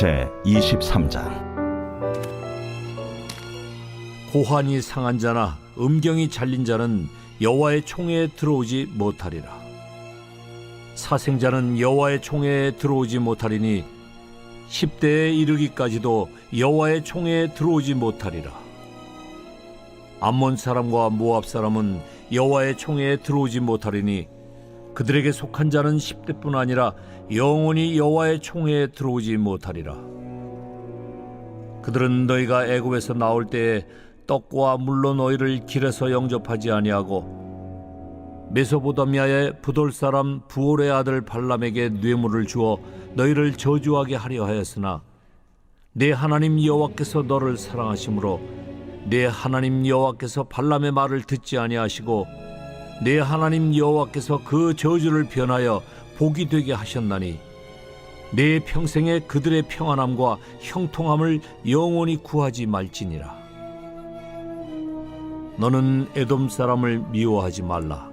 제 23장 고환이 상한 자나 음경이 잘린 자는 여호와의 총회에 들어오지 못하리라. 사생자는 여호와의 총회에 들어오지 못하리니 10대에 이르기까지도 여호와의 총회에 들어오지 못하리라. 암몬 사람과 모압 사람은 여호와의 총회에 들어오지 못하리니 그들에게 속한 자는 10대뿐 아니라 영원히 여호와의 총회에 들어오지 못하리라. 그들은 너희가 애굽에서 나올 때에 떡과 물로 너희를 길에서 영접하지 아니하고 메소보다미아의 부돌 사람 부올의 아들 발람에게 뇌물을 주어 너희를 저주하게 하려 하였으나 내 하나님 여호와께서 너를 사랑하심으로 내 하나님 여호와께서 발람의 말을 듣지 아니하시고 내 하나님 여호와께서 그 저주를 변하여 복이 되게 하셨나니 내 평생에 그들의 평안함과 형통함을 영원히 구하지 말지니라. 너는 에돔 사람을 미워하지 말라.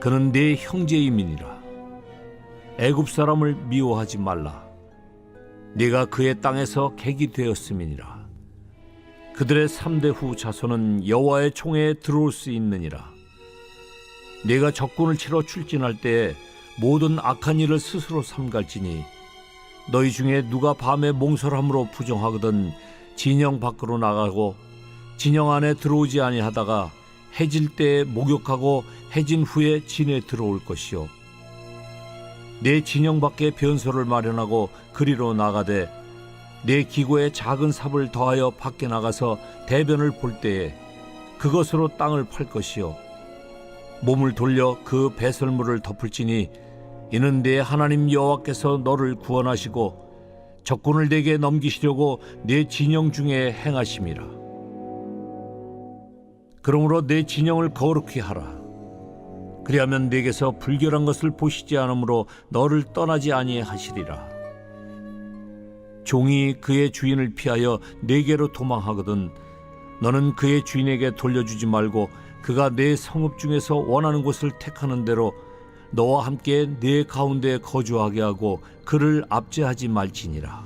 그는 내 형제임이니라. 애굽 사람을 미워하지 말라. 네가 그의 땅에서 객이 되었음이니라. 그들의 삼대 후 자손은 여호와의 총에 들어올 수 있느니라. 네가 적군을 치러 출진할 때에 모든 악한 일을 스스로 삼갈지니 너희 중에 누가 밤에 몽설함으로 부정하거든 진영 밖으로 나가고 진영 안에 들어오지 아니하다가 해질 때에 목욕하고 해진 후에 진에 들어올 것이요. 내 진영 밖에 변소를 마련하고 그리로 나가되 내 기고에 작은 삽을 더하여 밖에 나가서 대변을 볼 때에 그것으로 땅을 팔 것이요 몸을 돌려 그 배설물을 덮을지니 이는 내 하나님 여호와께서 너를 구원하시고 적군을 내게 넘기시려고 내 진영 중에 행하심이라. 그러므로 내 진영을 거룩히 하라. 그리하면 내게서 불결한 것을 보시지 않으므로 너를 떠나지 아니하시리라. 종이 그의 주인을 피하여 내게로 도망하거든 너는 그의 주인에게 돌려주지 말고 그가 내 성읍 중에서 원하는 곳을 택하는 대로 너와 함께 내 가운데 거주하게 하고 그를 압제하지 말지니라.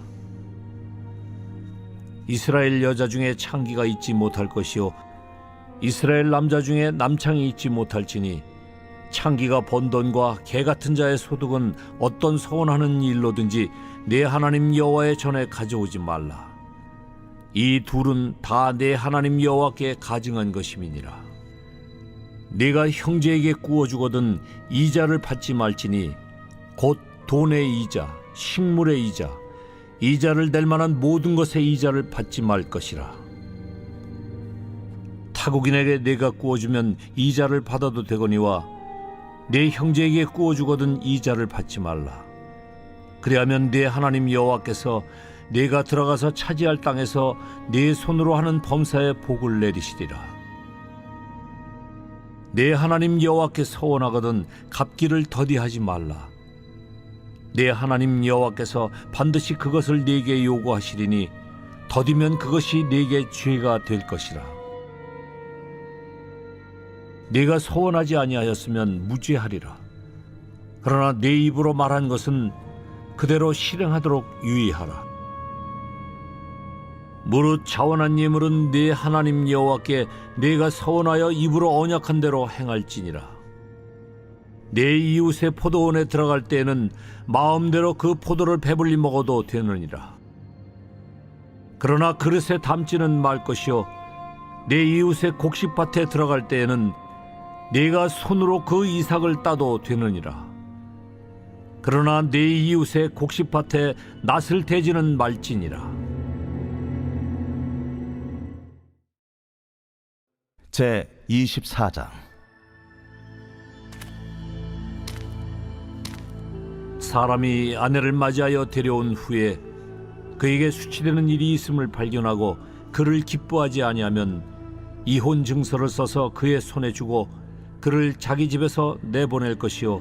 이스라엘 여자 중에 창기가 있지 못할 것이요 이스라엘 남자 중에 남창이 있지 못할지니 창기가 번 돈과 개 같은 자의 소득은 어떤 서원하는 일로든지 내 하나님 여호와의 전에 가져오지 말라. 이 둘은 다 내 하나님 여호와께 가증한 것임이니라. 네가 형제에게 구워 주거든 이자를 받지 말지니 곧 돈의 이자, 식물의 이자, 이자를 낼 만한 모든 것의 이자를 받지 말 것이라. 타국인에게 내가 구워주면 이자를 받아도 되거니와 내 형제에게 구워주거든 이자를 받지 말라. 그리하면 내 하나님 여호와께서 내가 들어가서 차지할 땅에서 내 손으로 하는 범사에 복을 내리시리라. 내 하나님 여호와께 서원하거든 갚기를 더디하지 말라. 내 하나님 여호와께서 반드시 그것을 네게 요구하시리니 더디면 그것이 네게 죄가 될 것이라. 네가 서원하지 아니하였으면 무죄하리라. 그러나 내 입으로 말한 것은 그대로 실행하도록 유의하라. 무릇 자원한 예물은 네 하나님 여호와께 네가 서원하여 입으로 언약한 대로 행할지니라. 내 이웃의 포도원에 들어갈 때에는 마음대로 그 포도를 배불리 먹어도 되느니라. 그러나 그릇에 담지는 말 것이요 내 이웃의 곡식밭에 들어갈 때에는 네가 손으로 그 이삭을 따도 되느니라. 그러나 내 이웃의 곡식밭에 낫을 대지는 말지니라. 제 24장. 사람이 아내를 맞이하여 데려온 후에 그에게 수치되는 일이 있음을 발견하고 그를 기뻐하지 아니하면 이혼 증서를 써서 그의 손에 주고 그를 자기 집에서 내보낼 것이요.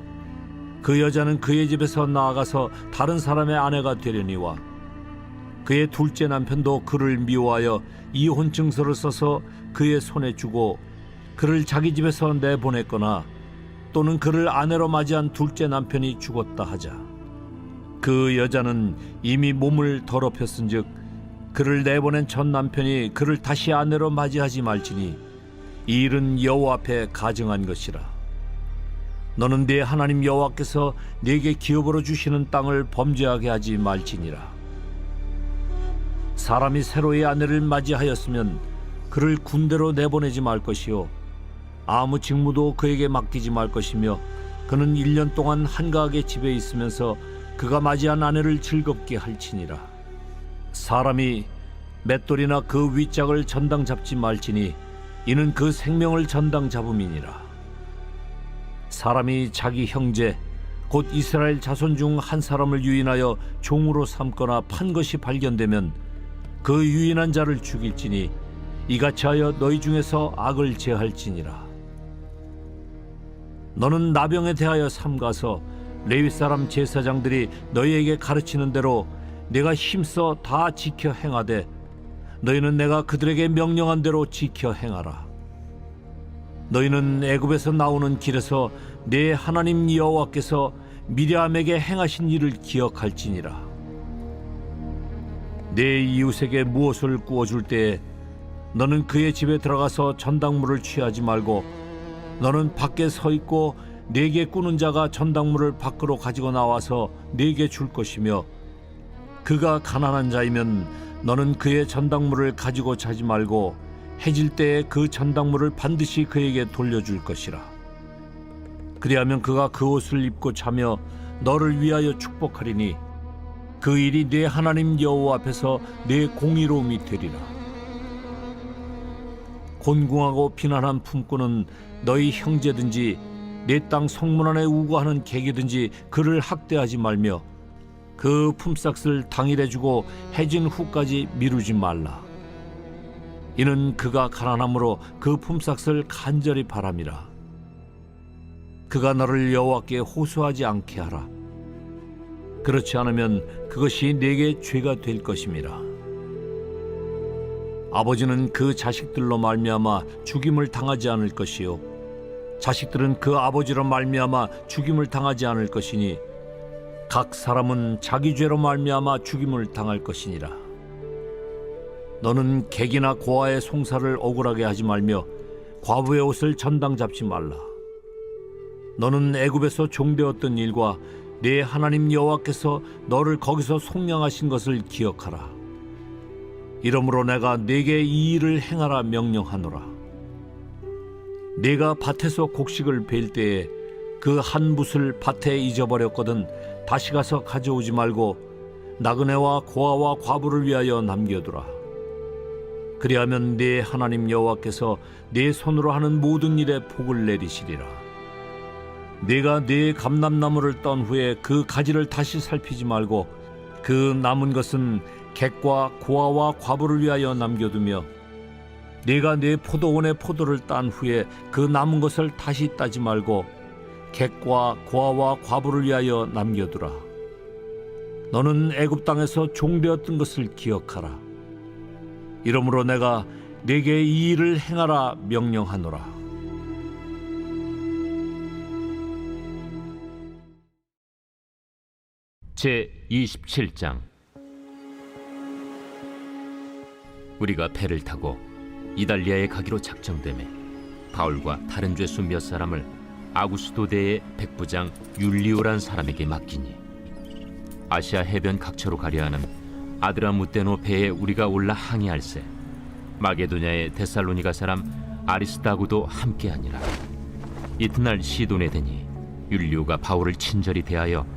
그 여자는 그의 집에서 나아가서 다른 사람의 아내가 되려니와 그의 둘째 남편도 그를 미워하여 이혼 증서를 써서 그의 손에 주고 그를 자기 집에서 내보냈거나 또는 그를 아내로 맞이한 둘째 남편이 죽었다 하자. 그 여자는 이미 몸을 더럽혔은즉 그를 내보낸 전 남편이 그를 다시 아내로 맞이하지 말지니 이 일은 여호와 앞에 가증한 것이라. 너는 네 하나님 여호와께서 네게 기업으로 주시는 땅을 범죄하게 하지 말지니라 사람이 새로의 아내를 맞이하였으면 그를 군대로 내보내지 말 것이요. 아무 직무도 그에게 맡기지 말 것이며 그는 일 년 동안 한가하게 집에 있으면서 그가 맞이한 아내를 즐겁게 할지니라. 사람이 맷돌이나 그 윗짝을 전당 잡지 말지니 이는 그 생명을 전당 잡음이니라. 사람이 자기 형제 곧 이스라엘 자손 중 한 사람을 유인하여 종으로 삼거나 판 것이 발견되면 그 유인한 자를 죽일지니 이같이 하여 너희 중에서 악을 제할지니라. 너는 나병에 대하여 삼가서 레위 사람 제사장들이 너희에게 가르치는 대로 내가 힘써 다 지켜 행하되 너희는 내가 그들에게 명령한 대로 지켜 행하라. 너희는 애굽에서 나오는 길에서 내 하나님 여호와께서 미리암에게 행하신 일을 기억할지니라 내 이웃에게 무엇을 구워줄 때에 너는 그의 집에 들어가서 전당물을 취하지 말고 너는 밖에 서 있고 네게 꾸는 자가 전당물을 밖으로 가지고 나와서 네게 줄 것이며 그가 가난한 자이면 너는 그의 전당물을 가지고 자지 말고 해질 때에 그 전당물을 반드시 그에게 돌려줄 것이라. 그리하면 그가 그 옷을 입고 자며 너를 위하여 축복하리니 그 일이 내 하나님 여호와 앞에서 내 공의로움이 되리라 곤궁하고 비난한 품꾼은 너희 형제든지 내 땅 성문 안에 우거하는 객이든지 그를 학대하지 말며 그 품삯을 당일에 주고 해진 후까지 미루지 말라. 이는 그가 가난함으로 그 품삯을 간절히 바람이라. 그가 너를 여호와께 호소하지 않게 하라. 그렇지 않으면 그것이 내게 죄가 될 것임이라. 아버지는 그 자식들로 말미암아 죽임을 당하지 않을 것이요. 자식들은 그 아버지로 말미암아 죽임을 당하지 않을 것이니 각 사람은 자기 죄로 말미암아 죽임을 당할 것이니라. 너는 객이나 고아의 송사를 억울하게 하지 말며 과부의 옷을 전당 잡지 말라. 너는 애굽에서 종되었던 일과 내 하나님 여호와께서 너를 거기서 속량하신 것을 기억하라 이러므로 내가 네게 이 일을 행하라 명령하노라. 네가 밭에서 곡식을 벨 때에 그 한 붓을 밭에 잊어버렸거든 다시 가서 가져오지 말고 나그네와 고아와 과부를 위하여 남겨두라. 그리하면 네 하나님 여호와께서 네 손으로 하는 모든 일에 복을 내리시리라. 네가 네 감람나무를 떤 후에 그 가지를 다시 살피지 말고 그 남은 것은 객과 고아와 과부를 위하여 남겨두며 네가 네 포도원의 포도를 딴 후에 그 남은 것을 다시 따지 말고 객과 고아와 과부를 위하여 남겨두라. 너는 애굽 땅에서 종되었던 것을 기억하라. 이러므로 내가 네게 이 일을 행하라 명령하노라. 제 27장. 우리가 배를 타고 이달리아에 가기로 작정되매 바울과 다른 죄수 몇 사람을 아구스도대의 백부장 율리오란 사람에게 맡기니 아시아 해변 각처로 가려 하는 아드라무테노 배에 우리가 올라 항해할세. 마게도냐의 데살로니가 사람 아리스다고도 함께하니라. 이튿날 시돈에 되니 율리오가 바울을 친절히 대하여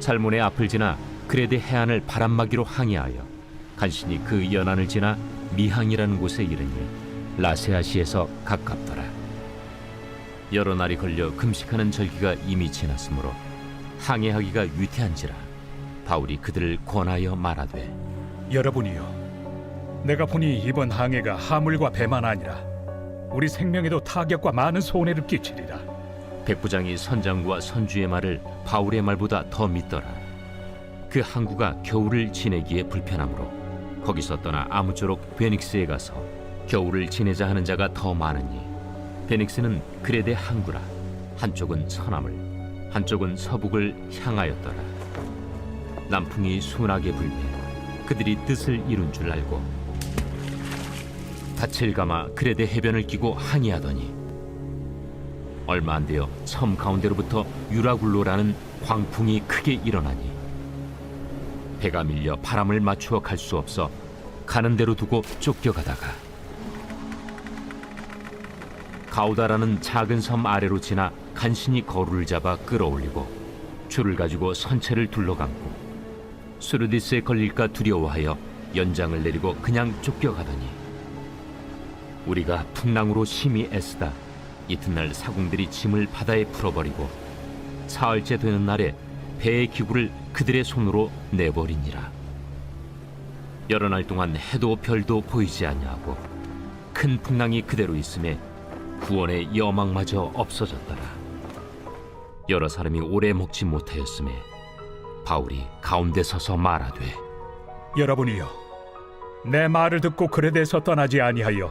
살몬의 앞을 지나 그레데 해안을 바람막이로 항해하여 간신히 그 연안을 지나 미항이라는 곳에 이르니 라세아시에서 가깝더라. 여러 날이 걸려 금식하는 절기가 이미 지났으므로 항해하기가 위태한지라 바울이 그들을 권하여 말하되 여러분이요 내가 보니 이번 항해가 하물과 배만 아니라 우리 생명에도 타격과 많은 손해를 끼치리라 백부장이 선장과 선주의 말을 바울의 말보다 더 믿더라. 그 항구가 겨울을 지내기에 불편하므로 거기서 떠나 아무쪼록 베닉스에 가서 겨울을 지내자 하는 자가 더 많으니 베닉스는 그레데 항구라 한쪽은 서남을 한쪽은 서북을 향하였더라. 남풍이 순하게 불매 그들이 뜻을 이룬 줄 알고 닻을 감아 그레데 해변을 끼고 항해하더니 얼마 안 되어 섬 가운데로부터 유라굴로라는 광풍이 크게 일어나니 배가 밀려 바람을 맞추어 갈 수 없어 가는 대로 두고 쫓겨가다가 가우다라는 작은 섬 아래로 지나 간신히 거루를 잡아 끌어올리고 줄을 가지고 선체를 둘러감고 수르디스에 걸릴까 두려워하여 연장을 내리고 그냥 쫓겨가더니 우리가 풍랑으로 심히 애쓰다 이튿날 사공들이 짐을 바다에 풀어버리고 사흘째 되는 날에 배의 기구를 그들의 손으로 내버리니라. 여러 날 동안 해도 별도 보이지 아니하고 큰 풍랑이 그대로 있음에 구원의 여망마저 없어졌더라. 여러 사람이 오래 먹지 못하였음에 바울이 가운데 서서 말하되 여러분이요 내 말을 듣고 그레데에서 떠나지 아니하여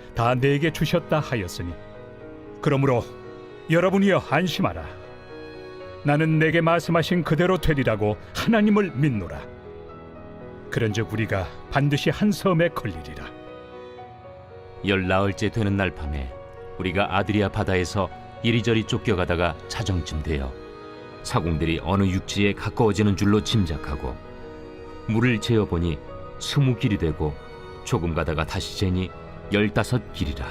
다 내게 주셨다 하였으니. 그러므로 여러분이여 안심하라. 나는 내게 말씀하신 그대로 되리라고 하나님을 믿노라. 그런즉 우리가 반드시 한 섬에 걸리리라. 열나흘째 되는 날 밤에 우리가 아드리아 바다에서 이리저리 쫓겨가다가 자정쯤 되어 사공들이 어느 육지에 가까워지는 줄로 짐작하고 물을 재어 보니 스무 길이 되고 조금 가다가 다시 재니 열다섯 길이라.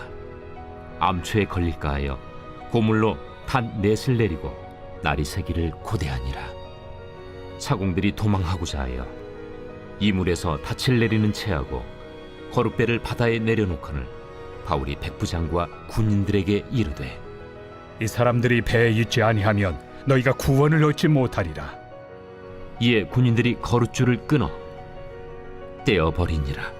암초에 걸릴까 하여 고물로 단 넷을 내리고 날이 새기를 고대하니라. 사공들이 도망하고자 하여 이물에서 닻을 내리는 채하고 거룻배를 바다에 내려놓거늘 바울이 백부장과 군인들에게 이르되 이 사람들이 배에 있지 아니하면 너희가 구원을 얻지 못하리라. 이에 군인들이 거룻줄을 끊어 떼어 버리니라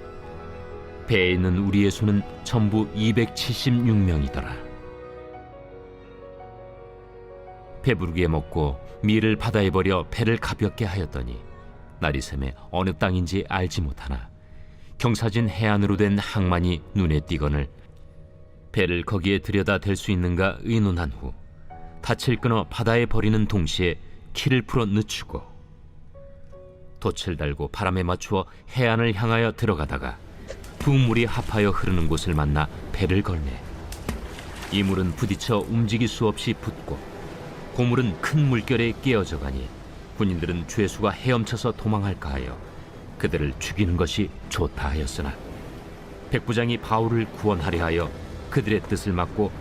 배에 있는 우리의 수는 전부 276명이더라. 배부르게 먹고 밀을 바다에 버려 배를 가볍게 하였더니 날이 새매 어느 땅인지 알지 못하나 경사진 해안으로 된 항만이 눈에 띄거늘 배를 거기에 들여다 댈 수 있는가 의논한 후 닻을 끊어 바다에 버리는 동시에 키를 풀어 늦추고 돛을 달고 바람에 맞추어 해안을 향하여 들어가다가 두 물이 합하여 흐르는 곳을 만나 배를 걸매 이 물은 부딪혀 움직일 수 없이 붙고 고물은 큰 물결에 깨어져 가니 군인들은 죄수가 헤엄쳐서 도망할까 하여 그들을 죽이는 것이 좋다 하였으나 백부장이 바울을 구원하려 하여 그들의 뜻을 막고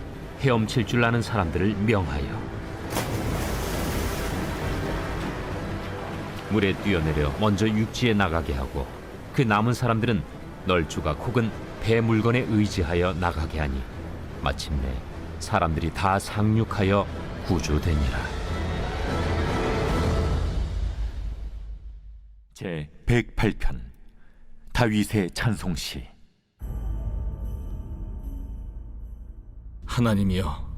헤엄칠 줄 아는 사람들을 명하여 물에 뛰어내려 먼저 육지에 나가게 하고 그 남은 사람들은 널조각 혹은 배 물건에 의지하여 나가게 하니 마침내 사람들이 다 상륙하여 구조되니라. 제 108편 다윗의 찬송시 하나님이여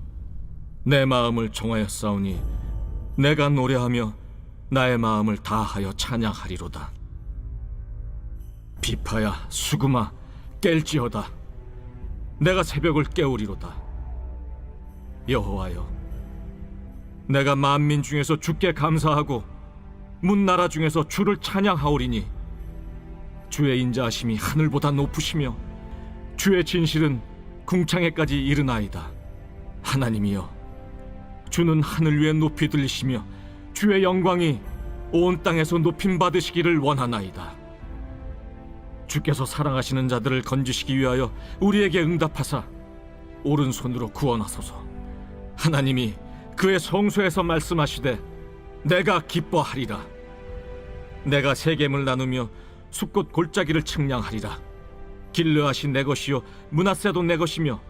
내 마음을 종하여 싸우니 내가 노래하며 나의 마음을 다하여 찬양하리로다 비파야 수금아 깰지어다. 내가 새벽을 깨우리로다. 여호와여 내가 만민 중에서 주께 감사하고 문나라 중에서 주를 찬양하오리니 주의 인자하심이 하늘보다 높으시며 주의 진실은 궁창에까지 이르나이다. 하나님이여 주는 하늘 위에 높이 들리시며 주의 영광이 온 땅에서 높임 받으시기를 원하나이다 주께서 사랑하시는 자들을 건지시기 위하여 우리에게 응답하사 오른손으로 구원하소서. 하나님이 그의 성소에서 말씀하시되 내가 기뻐하리라. 내가 세겜을 나누며 숲꽃 골짜기를 측량하리라. 길르앗이 내 것이요 문하세도 내 것이며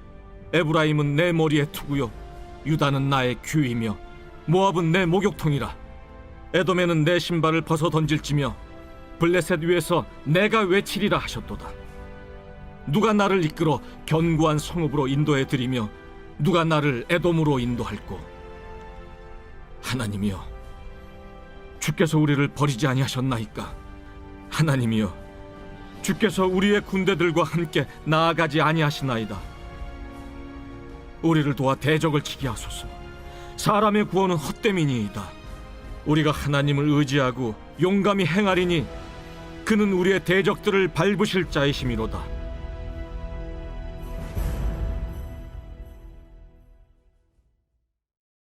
에브라임은 내 머리에 투구요 유다는 나의 규이며 모압은 내 목욕통이라. 에돔에는 내 신발을 벗어 던질지며 블레셋 위에서 내가 외치리라 하셨도다. 누가 나를 이끌어 견고한 성읍으로 인도해 드리며 누가 나를 에돔으로 인도할꼬. 하나님이여, 주께서 우리를 버리지 아니하셨나이까. 하나님이여, 주께서 우리의 군대들과 함께 나아가지 아니하시나이다. 우리를 도와 대적을 치게 하소서. 사람의 구원은 헛됨이니이다. 우리가 하나님을 의지하고 용감히 행하리니 그는 우리의 대적들을 밟으실 자이심이로다.